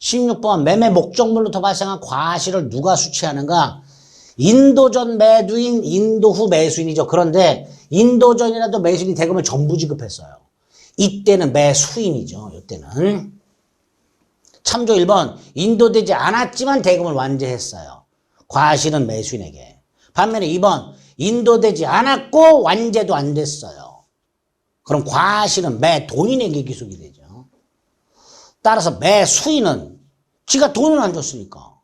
16번 매매 목적물로부터 발생한 과실을 누가 수취하는가? 인도전 매도인, 인도 후 매수인이죠. 그런데 인도전이라도 매수인이 대금을 전부 지급했어요. 이때는 매수인이죠. 이때는. 참조 1번 인도되지 않았지만 대금을 완제했어요. 과실은 매수인에게. 반면에 2번 인도되지 않았고 완제도 안 됐어요. 그럼 과실은 매도인에게 기속이 되죠. 따라서 매 수인은 지가 돈을 안 줬으니까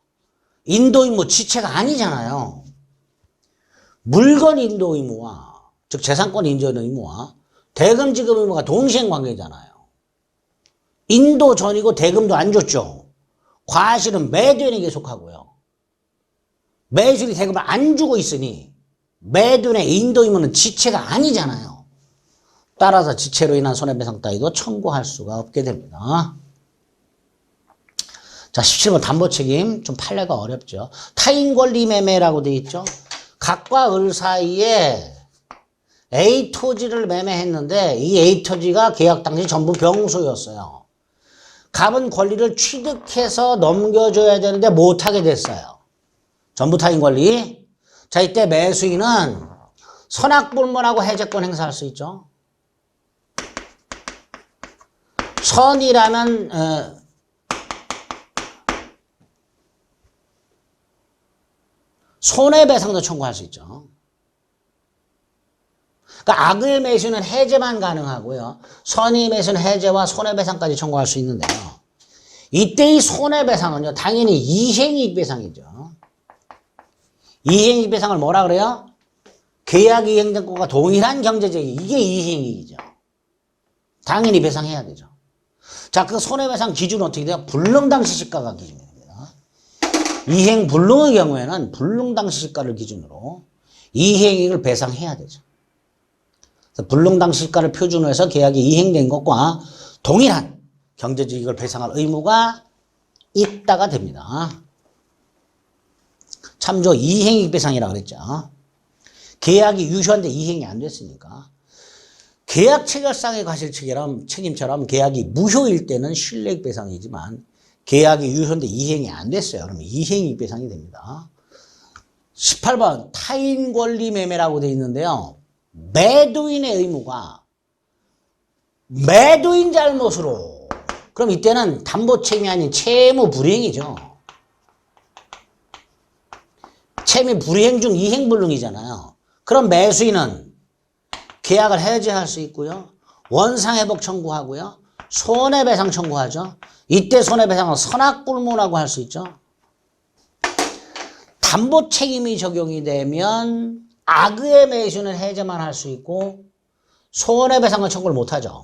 인도 의무 지체가 아니잖아요. 물건 인도 의무와 즉 재산권 인도 의무와 대금 지급 의무가 동시행 관계잖아요. 인도 전이고 대금도 안 줬죠. 과실은 매도인에게 속하고요. 매수인이 대금을 안 주고 있으니 매도인의 인도 의무는 지체가 아니잖아요. 따라서 지체로 인한 손해배상 따위도 청구할 수가 없게 됩니다. 자, 17번 담보 책임. 좀 판례가 어렵죠. 타인 권리 매매라고 되어 있죠. 각과 을 사이에 A 토지를 매매했는데 이 A 토지가 계약 당시 전부 병소였어요. 갑은 권리를 취득해서 넘겨줘야 되는데 못하게 됐어요. 전부 타인 권리. 자, 이때 매수인은 선악불문하고 해제권 행사할 수 있죠. 선이라면 손해배상도 청구할 수 있죠. 그러니까 악의 매수는 해제만 가능하고요. 선의 매수는 해제와 손해배상까지 청구할 수 있는데요. 이때의 손해배상은요. 당연히 이행이익배상이죠. 이행이익배상을 뭐라 그래요? 계약 이행된 것과 동일한 경제적이 이게 이행이익이죠. 당연히 배상해야 되죠. 자, 그 손해배상 기준은 어떻게 돼요? 불능당시 시가가 기준입니다. 이행 불능의 경우에는 불능 당시 시가를 기준으로 이행이익을 배상해야 되죠. 그래서 불능 당시 시가를 표준으로 해서 계약이 이행된 것과 동일한 경제적 이익을 배상할 의무가 있다가 됩니다. 참조 이행이익 배상이라고 그랬죠. 계약이 유효한데 이행이 안 됐으니까 계약 체결상의 과실 책임처럼 계약이 무효일 때는 신뢰익 배상이지만 계약이 유효인데 이행이 안 됐어요. 그러면 이행이익 배상이 됩니다. 18번 타인 권리 매매라고 되어 있는데요. 매도인의 의무가 매도인 잘못으로 그럼 이때는 담보 책임이 아닌 채무 불이행이죠. 채무 불이행 중 이행 불능이잖아요. 그럼 매수인은 계약을 해지할 수 있고요. 원상 회복 청구하고요. 손해배상 청구하죠. 이때 손해배상은 선악불문하고 할 수 있죠. 담보 책임이 적용이 되면 악의 매수는 해제만 할 수 있고 손해배상은 청구를 못하죠.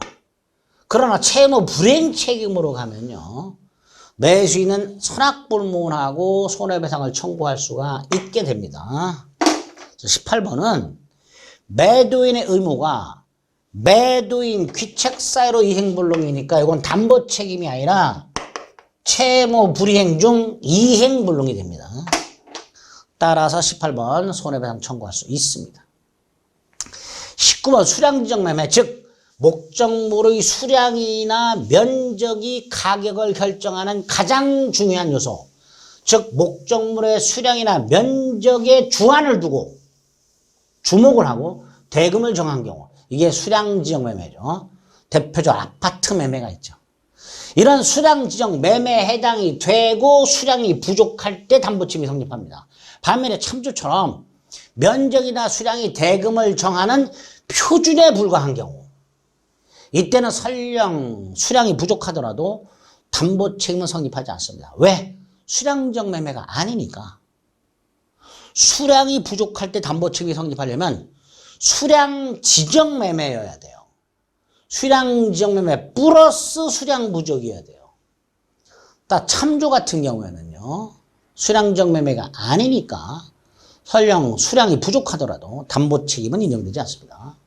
그러나 채무 불이행 책임으로 가면요. 매수인은 선악불문하고 손해배상을 청구할 수가 있게 됩니다. 18번은 매도인의 의무가 매도인 귀책 사유로 이행불능이니까 이건 담보 책임이 아니라 채무 불이행 중 이행불능이 됩니다. 따라서 18번 손해배상 청구할 수 있습니다. 19번 수량지정 매매 즉 목적물의 수량이나 면적이 가격을 결정하는 가장 중요한 요소 즉 목적물의 수량이나 면적에 주안을 두고 주목을 하고 대금을 정한 경우 이게 수량 지정 매매죠. 대표적 아파트 매매가 있죠. 이런 수량 지정 매매에 해당이 되고 수량이 부족할 때 담보침이 성립합니다. 반면에 참조처럼 면적이나 수량이 대금을 정하는 표준에 불과한 경우 이때는 설령 수량이 부족하더라도 담보 책임은 성립하지 않습니다. 왜? 수량적 매매가 아니니까. 수량이 부족할 때 담보 책임이 성립하려면 수량 지정 매매여야 돼요. 수량 지정 매매 플러스 수량 부족이어야 돼요. 딱 참조 같은 경우에는요. 수량 지정 매매가 아니니까 설령 수량이 부족하더라도 담보 책임은 인정되지 않습니다.